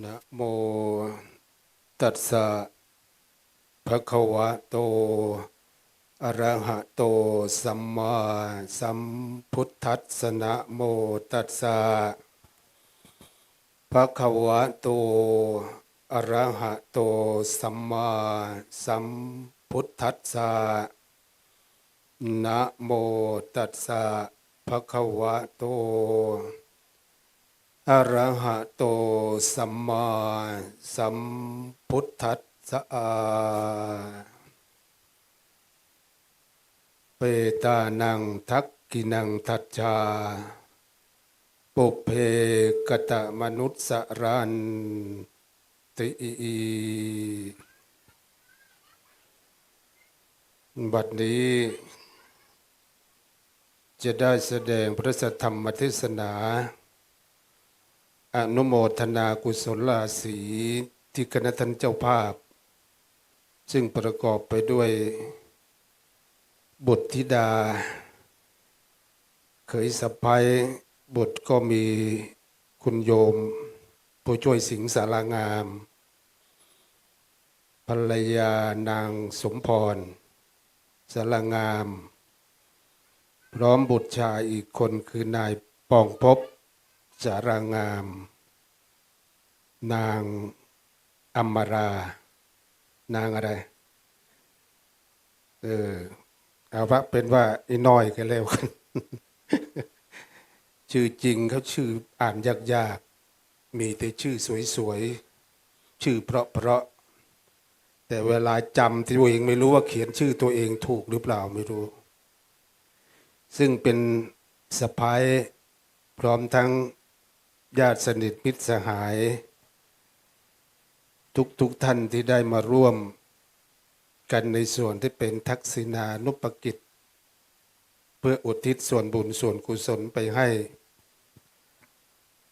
นะโมตัสสะภะคะวะโตอะระหะโตสัมมาสัมพุทธัสสะนะโมตัสสะภะคะวะโตอะระหะโตสัมมาสัมพุทธัสสะนะโมตัสสะภะคะวะโต อะระหะโตสัมมาสัมพุทธัสสะเปตานังทักกินังทัจจาปุเพกตะมนุสสรันติบัดนี้จะได้แสดงพระธรรมเทศนา อนุโมทนากุศลราศีที่คณะท่านเจ้าภาพ ซึ่งประกอบไปด้วย บุตรธิดา เคยสะพายบุตรก็มีคุณโยม ผู้ช่วยสิงสารางาม ภรรยานางสมพร สารางาม พร้อมบุตรชายอีกคนคือนายปองพบ สารางาม นางอัมมารา นางอะไร เออเอาว่าเป็นว่าไอ้น้อยกันแล้วกัน ชื่อจริงเขาชื่ออ่านยากๆ มีแต่ชื่อสวยๆ ชื่อเพราะๆ แต่เวลาจำตัวเองไม่รู้ว่าเขียนชื่อตัวเองถูกหรือเปล่าไม่รู้ ซึ่งเป็นสะพ้ายพร้อมทั้ง ญาติสนิทมิตรสหาย ทุกๆทท่านที่ได้มาร่วมกันในส่วนที่เป็นทักษิณานุปกิจ เพื่ออุทิศส่วนบุญส่วนกุศลไปให้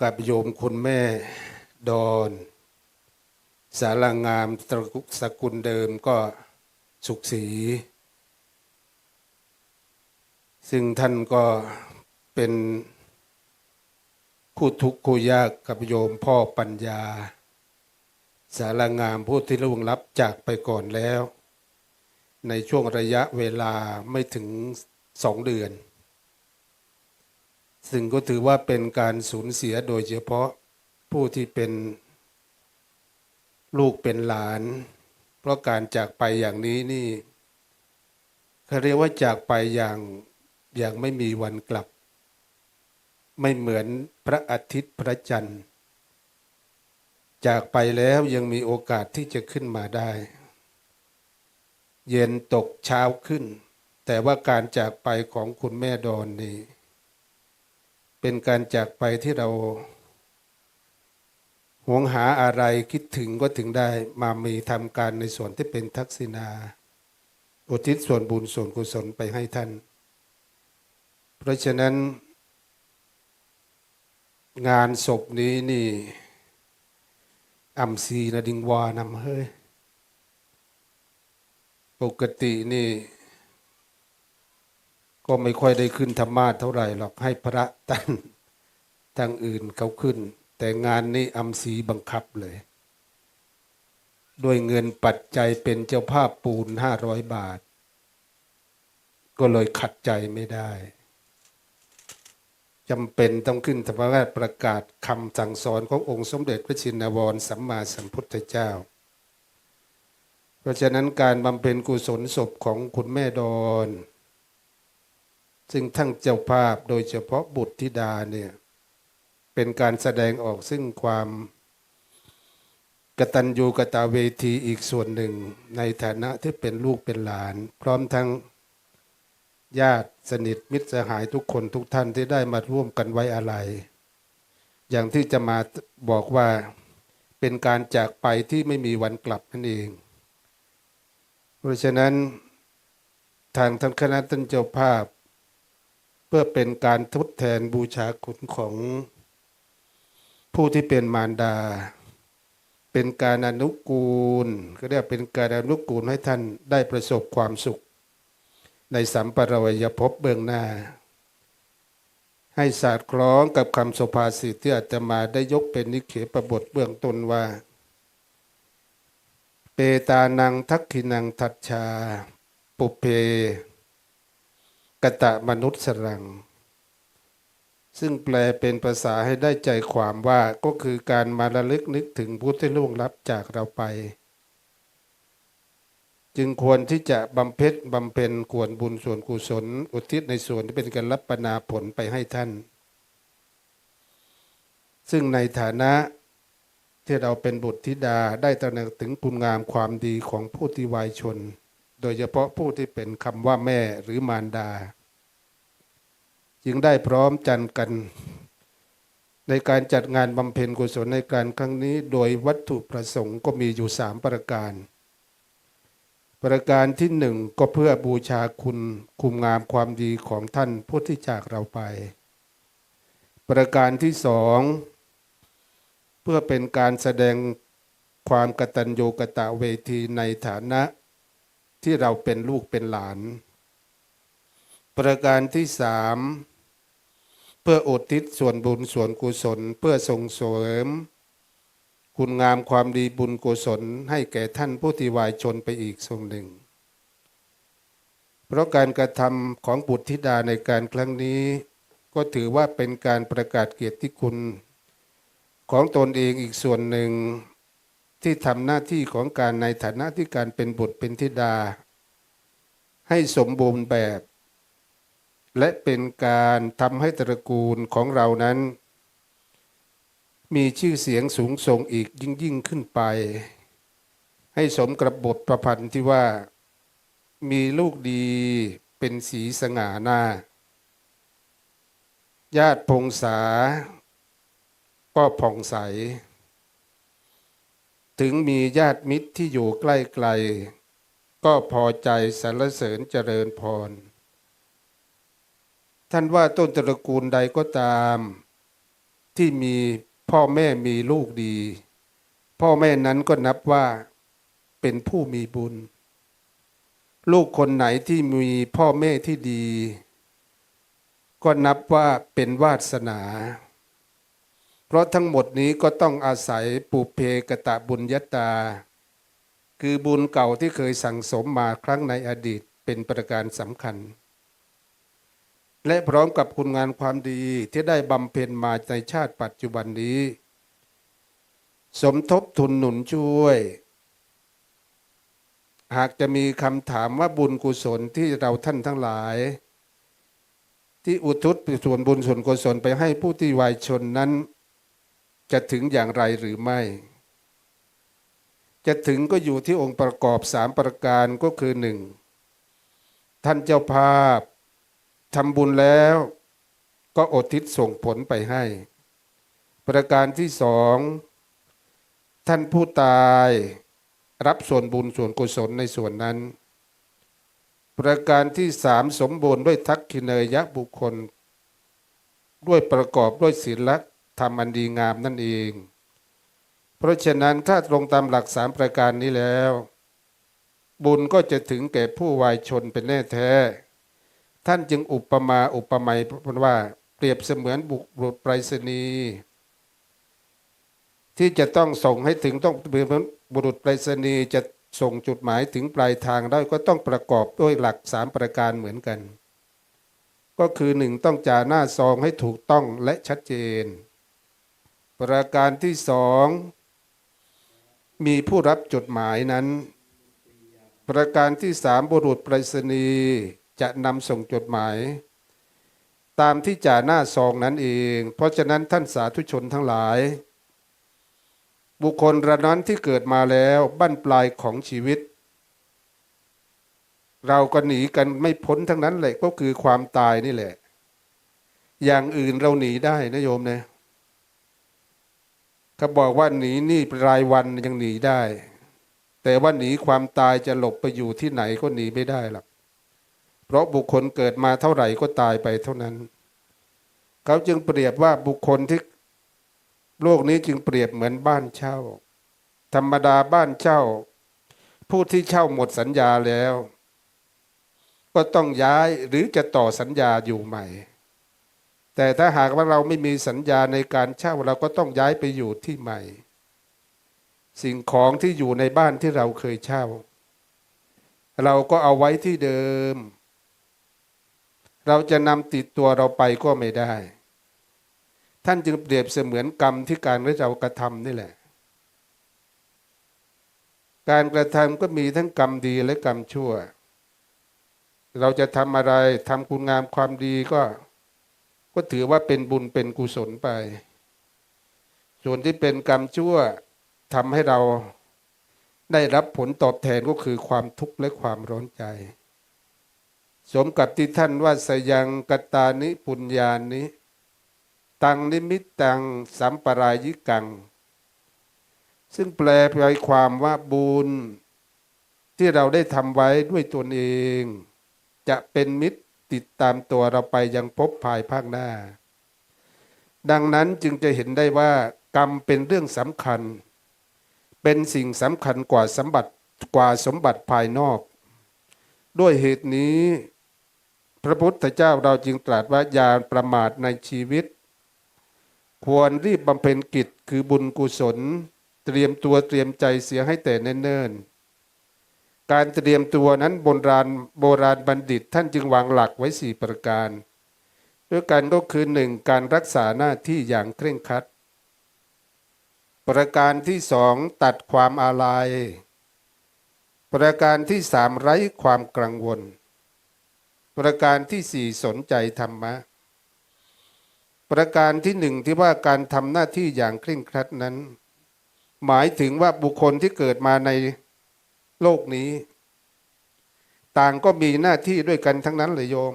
กับโยมคุณแม่ดอน สารางามตระกุสกุลเดิมก็สุขศรีซึ่งท่านก็เป็น คู่ทุกข์คู่ยากกับโยมพ่อปัญญา สารงามผู้ที่ล่วงลับจากไปก่อนแล้ว ในช่วงระยะเวลาไม่ถึงสองเดือน ซึ่งก็ถือว่าเป็นการสูญเสียโดยเฉพาะผู้ที่เป็นลูกเป็นหลาน เพราะการจากไปอย่างนี้นี่เขาเรียกว่าจากไปอย่างอย่างไม่มีวันกลับ ไม่เหมือนพระอาทิตย์พระจันทร์ จากไปแล้วยังมีโอกาสที่จะขึ้นมาได้ เย็นตกเช้าขึ้น แต่ว่าการจากไปของคุณแม่ดอนนี่เป็นการจากไปที่เราหวงหาอะไรคิดถึงก็ถึงได้มามีทำการในส่วนที่เป็นทักษิณาอุทิศส่วนบุญส่วนกุศลไปให้ท่าน เพราะฉะนั้น งานศพนี้นี่อัมซีนะดิงวานำเฮ้ยปกตินี่ ก็ไม่ค่อยได้ขึ้นธรรมาสเท่าไหร่หรอกให้พระท่านทางอื่นเขาขึ้น แต่งานนี้อัมซีบังคับเลย ด้วยเงินปัจจัยเป็นเจ้าภาพปูนห้าร้อยบาท ก็เลยขัดใจไม่ได้ จำเป็นต้องขึ้นธรรมราชประกาศคำสั่งสอนขององค์สมเด็จพระชินวรสัมมาสัมพุทธเจ้า เพราะฉะนั้นการบำเพ็ญกุศลศพของคุณแม่ดอนซึ่งทั้งเจ้าภาพโดยเฉพาะบุตรธิดาเนี่ยเป็นการแสดงออกซึ่งความกตัญญูกตาเวทีอีกส่วนหนึ่งในฐานะที่เป็นลูกเป็นหลาน พร้อมทั้ง ญาติสนิทมิตรสหายทุกคนทุกท่านที่ได้มาร่วมกันไว้อะไร อย่างที่จะมาบอกว่าเป็นการจากไปที่ไม่มีวันกลับนั่นเอง เพราะฉะนั้นทางท่านคณะท่านเจ้าภาพ เพื่อเป็นการทดแทนบูชาคุณของผู้ที่เป็นมารดา เป็นการอนุกูล ก็เรียกเป็นการอนุกูลให้ท่านได้ประสบความสุข ในสัมปรวยภพเบื้องหน้า ให้สอดคล้องกับคำสุภาษิตที่อาตมาได้ยกเป็นนิเขปบทเบื้องต้นว่า เปตานังทักขินังทัตชา ปุเพ กะตะมนุษย์สรัง ซึ่งแปลเป็นภาษาให้ได้ใจความว่าก็คือการมาระลึกนึกถึงผู้ที่ล่วงลับจากเราไป จึงควรที่จะบำเพ็ญบำเพ็ญควรบุญส่วนกุศล อุทิศในส่วนที่เป็นการรับปนาผลไปให้ท่าน ซึ่งในฐานะที่เราเป็นบุตรธิดาได้ตระหนักถึงคุณงามความดีของผู้ที่วายชน โดยเฉพาะผู้ที่เป็นคำว่าแม่หรือมารดา จึงได้พร้อมจันกัน ในการจัดงานบำเพ็ญกุศลในการครั้งนี้ โดยวัตถุประสงค์ก็มีอยู่สามประการ ประการที่หนึ่งก็เพื่อบูชาคุณคุณงามความดีของท่านผู้ที่จากเราไป ประการที่สองเพื่อเป็นการแสดงความกตัญญูกตเวทีในฐานะที่เราเป็นลูกเป็นหลาน ประการที่สามเพื่ออุทิศส่วนบุญส่วนกุศล เพื่อส่งเสริม คุณงามความดีบุญกุศลให้แก่ท่านผู้ที่วายชนไปอีกทรงหนึ่ง เพราะการกระทำของบุตรธิดาในการครั้งนี้ ก็ถือว่าเป็นการประกาศเกียรติคุณ ของตนเองอีกส่วนหนึ่ง ที่ทำหน้าที่ของการในฐานะที่การเป็นบุตรเป็นธิดา ให้สมบูรณ์แบบ และเป็นการทำให้ตระกูลของเรานั้น มีชื่อเสียงสูงส่งอีกยิ่งยิ่งขึ้นไป ให้สมกับบทประพันธ์ที่ว่า มีลูกดีเป็นสีสง่าหน้า ญาติพงษา ก็ผ่องใส ถึงมีญาติมิตรที่อยู่ใกล้ไกล ก็พอใจสรรเสริญเจริญพร ท่านว่าต้นตระกูลใดก็ตาม ที่มี พ่อแม่มีลูกดี พ่อแม่นั้นก็นับว่าเป็นผู้มีบุญ ลูกคนไหนที่มีพ่อแม่ที่ดี ก็นับว่าเป็นวาสนา เพราะทั้งหมดนี้ก็ต้องอาศัยปุเพกตะบุญยตา คือบุญเก่าที่เคยสั่งสมมาครั้งในอดีตเป็นประการสำคัญ และพร้อมกับคุณงานความดีที่ได้บำเพ็ญมาในชาติปัจจุบันนี้ สมทบทุนหนุนช่วย หากจะมีคำถามว่าบุญกุศลที่เราท่านทั้งหลาย ที่อุทิศส่วนบุญส่วนกุศลไปให้ผู้ที่วายชนนั้น จะถึงอย่างไรหรือไม่ จะถึงก็อยู่ที่องค์ประกอบสามประการก็คือหนึ่งท่านเจ้าภาพ ทำบุญแล้วก็อดทิศส่งผลไปให้ ประการที่สอง ท่านผู้ตายรับส่วนบุญส่วนกุศลในส่วนนั้น ประการที่สามสมบูรณ์ด้วยทักขิเนยยะบุคคล ด้วยประกอบด้วยศีลธรรมอันดีงามนั่นเอง เพราะฉะนั้นถ้าตรงตามหลักสามประการนี้แล้ว บุญก็จะถึงแก่ผู้วายชนเป็นแน่แท้ ท่านจึงอุปมาอุปไมยว่าเปรียบเสมือนบุรุษไปรษณีย์ที่จะต้องส่งให้ถึงต้องบุรุษไปรษณีย์จะส่งจุดหมายถึงปลายทางได้ก็ต้องประกอบด้วยหลักสามประการเหมือนกัน ก็คือหนึ่งต้องจ่าหน้าซองให้ถูกต้องและชัดเจน ประการที่สองมีผู้รับจดหมายนั้น ประการที่สามบุรุษไปรษณีย์ จะนำส่งจดหมาย ตามที่จ่าหน้าซองนั้นเอง เพราะฉะนั้นท่านสาธุชนทั้งหลาย บุคคลระนั้นที่เกิดมาแล้วบั้นปลายของชีวิต เราก็หนีกันไม่พ้นทั้งนั้นแหละก็คือความตายนี่แหละ อย่างอื่นเราหนีได้นะโยมนะเขาบอกว่าหนีนี่รายวันยังหนีได้ แต่ว่าหนีความตายจะหลบไปอยู่ที่ไหนก็หนีไม่ได้หรอก เพราะบุคคลเกิดมาเท่าไหร่ก็ตายไปเท่านั้น เขาจึงเปรียบว่าบุคคลที่โลกนี้จึงเปรียบเหมือนบ้านเช่า ธรรมดาบ้านเช่า ผู้ที่เช่าหมดสัญญาแล้ว ก็ต้องย้ายหรือจะต่อสัญญาอยู่ใหม่ แต่ถ้าหากว่าเราไม่มีสัญญาในการเช่าเราก็ต้องย้ายไปอยู่ที่ใหม่ สิ่งของที่อยู่ในบ้านที่เราเคยเช่า เราก็เอาไว้ที่เดิม เราจะนำติดตัวเราไปก็ไม่ได้ ท่านจึงเปรียบเสมือนกรรมที่การเรากระทำนี่แหละ การกระทำก็มีทั้งกรรมดีและกรรมชั่ว เราจะทำอะไรทำคุณงามความดีก็ก็ถือว่าเป็นบุญเป็นกุศลไป ส่วนที่เป็นกรรมชั่วทำให้เราได้รับผลตอบแทนก็คือความทุกข์และความร้อนใจ สมกับที่ท่านว่าสยังกตานิปุญญานิตังนิมิตตังสัมปรายิกัง ซึ่งแปลไปความว่าบุญที่เราได้ทำไว้ด้วยตนเอง จะเป็นมิตรติดตามตัวเราไปยังพบภายภาคหน้า ดังนั้นจึงจะเห็นได้ว่ากรรมเป็นเรื่องสำคัญ เป็นสิ่งสำคัญกว่าสมบัติกว่าสมบัติภายนอก ด้วยเหตุนี้ พระพุทธเจ้าเราจึงตรัสว่าอย่าประมาทในชีวิต ควรรีบบำเพ็ญกิจคือบุญกุศล เตรียมตัวเตรียมใจเสียให้แต่เนิ่นๆการเตรียมตัวนั้นโบราณโบราณบัณฑิตท่านจึงวางหลักไว้สี่ประการ ด้วยกันก็คือหนึ่งการรักษาหน้าที่อย่างเคร่งครัด ประการที่สองตัดความอาลัยประการที่สามไร้ความกังวล ประการที่สี่สนใจธรรมะ ประการที่หนึ่งที่ว่าการทำหน้าที่อย่างเคร่งครัดนั้น หมายถึงว่าบุคคลที่เกิดมาในโลกนี้ ต่างก็มีหน้าที่ด้วยกันทั้งนั้นเลยโยม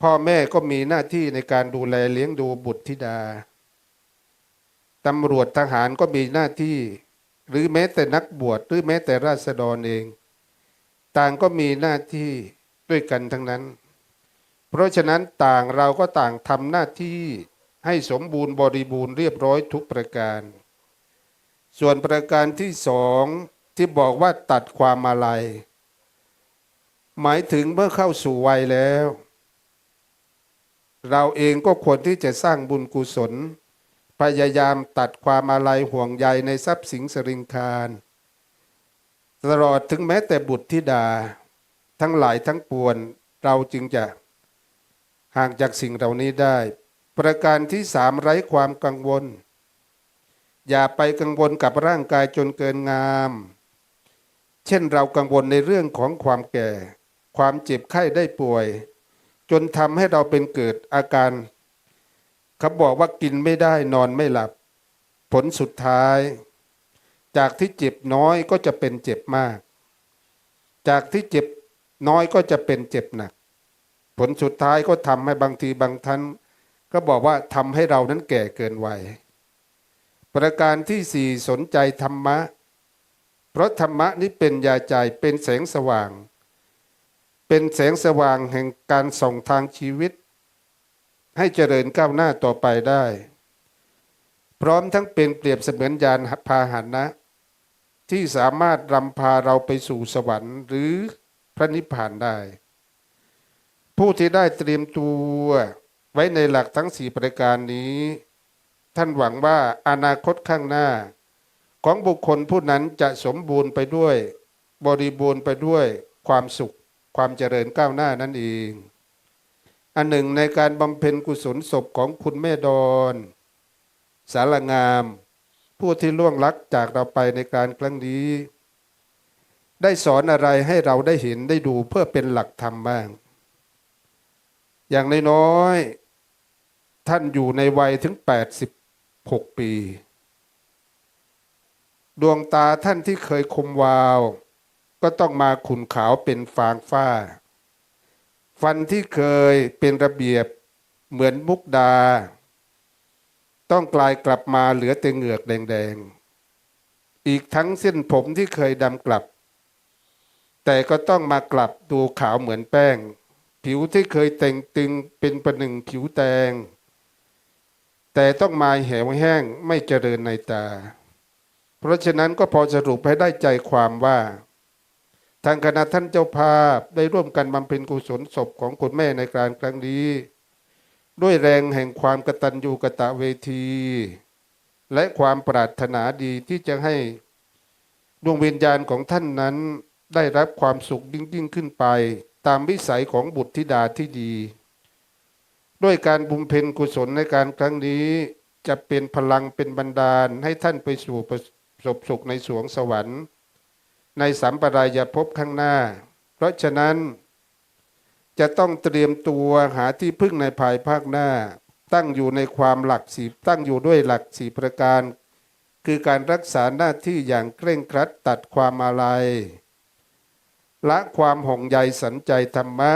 พ่อแม่ก็มีหน้าที่ในการดูแลเลี้ยงดูบุตรธิดาตำรวจทหารก็มีหน้าที่ หรือแม้แต่นักบวชหรือแม้แต่ราษฎรเอง ต่างก็มีหน้าที่ ด้วยกันทั้งนั้น เพราะฉะนั้นต่างเราก็ต่างทำหน้าที่ให้สมบูรณ์บริบูรณ์เรียบร้อยทุกประการ ส่วนประการที่สองที่บอกว่าตัดความมาลัย หมายถึงเมื่อเข้าสู่วัยแล้ว เราเองก็ควรที่จะสร้างบุญกุศล พยายามตัดความอาลัยห่วงใยในทรัพย์สินสริงคารตลอดถึงแม้แต่บุตรธิดา ทั้งหลายทั้งปวงเราจึงจะห่างจากสิ่งเหล่านี้ได้ ประการที่สามไร้ความกังวล อย่าไปกังวลกับร่างกายจนเกินงาม เช่นเรากังวลในเรื่องของความแก่ ความเจ็บไข้ได้ป่วย จนทำให้เราเป็นเกิดอาการเขาบอกว่ากินไม่ได้นอนไม่หลับ ผลสุดท้าย จากที่เจ็บน้อยก็จะเป็นเจ็บมาก จากที่เจ็บ น้อยก็จะเป็นเจ็บหนัก ผลสุดท้ายก็ทำให้บางทีบางท่าน ก็บอกว่าทำให้เรานั้นแก่เกินวัยประการที่สี่สนใจธรรมะ เพราะธรรมะนี้เป็นยาใจเป็นแสงสว่าง เป็นแสงสว่างแห่งการส่องทางชีวิต ให้เจริญก้าวหน้าต่อไปได้ พร้อมทั้งเป็นเปรียบเสมือนยานพาหนะ ที่สามารถรำพาเราไปสู่สวรรค์หรือ ระนิพพานได้ ผู้ที่ได้เตรียมตัวไว้ในหลักทั้งสี่ประการนี้ ท่านหวังว่าอนาคตข้างหน้า ของบุคคลผู้นั้นจะสมบูรณ์ไปด้วย บริบูรณ์ไปด้วยความสุขความเจริญก้าวหน้านั่นเอง อันหนึ่งในการบำเพ็ญกุศลศพของคุณแม่ดอนสารงาม ผู้ที่ล่วงลักจากเราไปในการครั้งนี้ ได้สอนอะไรให้เราได้เห็นได้ดูเพื่อเป็นหลักธรรมบ้าง อย่างน้อยๆท่านอยู่ในวัยถึง 86 ปี ดวงตาท่านที่เคยคมวาว ก็ต้องมาขุนขาวเป็นฟางฝ้า ฟันที่เคยเป็นระเบียบเหมือนมุกดา ต้องกลายกลับมาเหลือแต่เหงือกแดงๆอีกทั้งเส้นผมที่เคยดำกลับ แต่ก็ต้องมากลับดูขาวเหมือนแป้ง ผิวที่เคยแต่งตึงเป็นประหนึ่งผิวแดงแต่ต้องมาแหวแห้งไม่เจริญในตา เพราะฉะนั้นก็พอสรุปให้ได้ใจความว่า ทางคณะท่านเจ้าภาพได้ร่วมกันบำเพ็ญกุศลศพของคุณแม่ในการครั้งนี้ ด้วยแรงแห่งความกตัญญูกตะเวที และความปรารถนาดีที่จะให้ดวงวิญญาณของท่านนั้น ได้รับความสุขยิ่งยิ่งขึ้นไป ตามวิสัยของบุตรธิดาที่ดี ด้วยการบุญเพนกุศลในการครั้งนี้ จะเป็นพลังเป็นบันดาลให้ท่านไปสู่ประสบสุขในสวงสวรรค์ ในสัมปรายภพข้างหน้า เพราะฉะนั้น จะต้องเตรียมตัวหาที่พึ่งในภายภาคหน้า ตั้งอยู่ในความหลักสีตั้งอยู่ด้วยหลักสีประการ คือการรักษาหน้าที่อย่างเคร่งครัดตัดความอาลัย ละความห่วงใยสันใจธรรมะ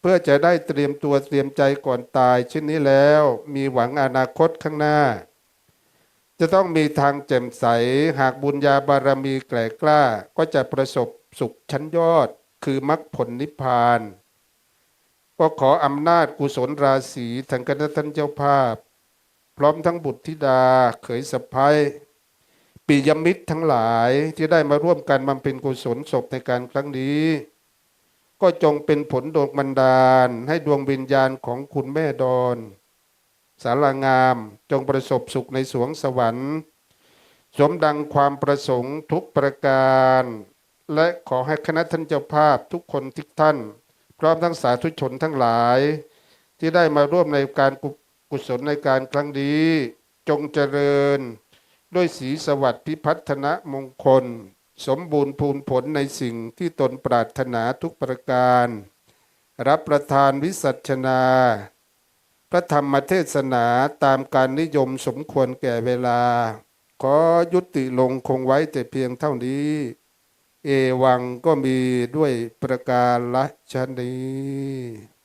เพื่อจะได้เตรียมตัวเตรียมใจก่อนตายเช่นนี้แล้วมีหวังอนาคตข้างหน้า จะต้องมีทางแจ่มใสหากบุญญาบารมีแกล่กล้าก็จะประสบสุขชั้นยอดคือมรรคผลนิพพาน ก็ขออำนาจกุศลราศีทางคณะท่านเจ้าภาพ พร้อมทั้งบุตรธิดาเขยสะพ้าย ปิยมิตรทั้งหลายที่ได้มาร่วมกันบำเพ็ญกุศลศพในการครั้งนี้ ก็จงเป็นผลดวงบันดาล ให้ดวงวิญญาณของคุณแม่ดอน สารางามจงประสบสุขในสวงสวรรค์ สมดังความประสงค์ทุกประการ และขอให้คณะท่านเจ้าภาพทุกคนทุกท่าน พร้อมทั้งสาธุชนทั้งหลาย ที่ได้มาร่วมในการกุกุศลในการครั้งนี้ จงเจริญ ด้วยสีสวัสดิ์พิพัฒนมงคล สมบูรณ์พูนผลในสิ่งที่ตนปรารถนาทุกประการ รับประทานวิสัชนา พระธรรมเทศนาตามการนิยมสมควรแก่เวลา ขอยุติลงคงไว้แต่เพียงเท่านี้ เอวังก็มีด้วยประการละชนี้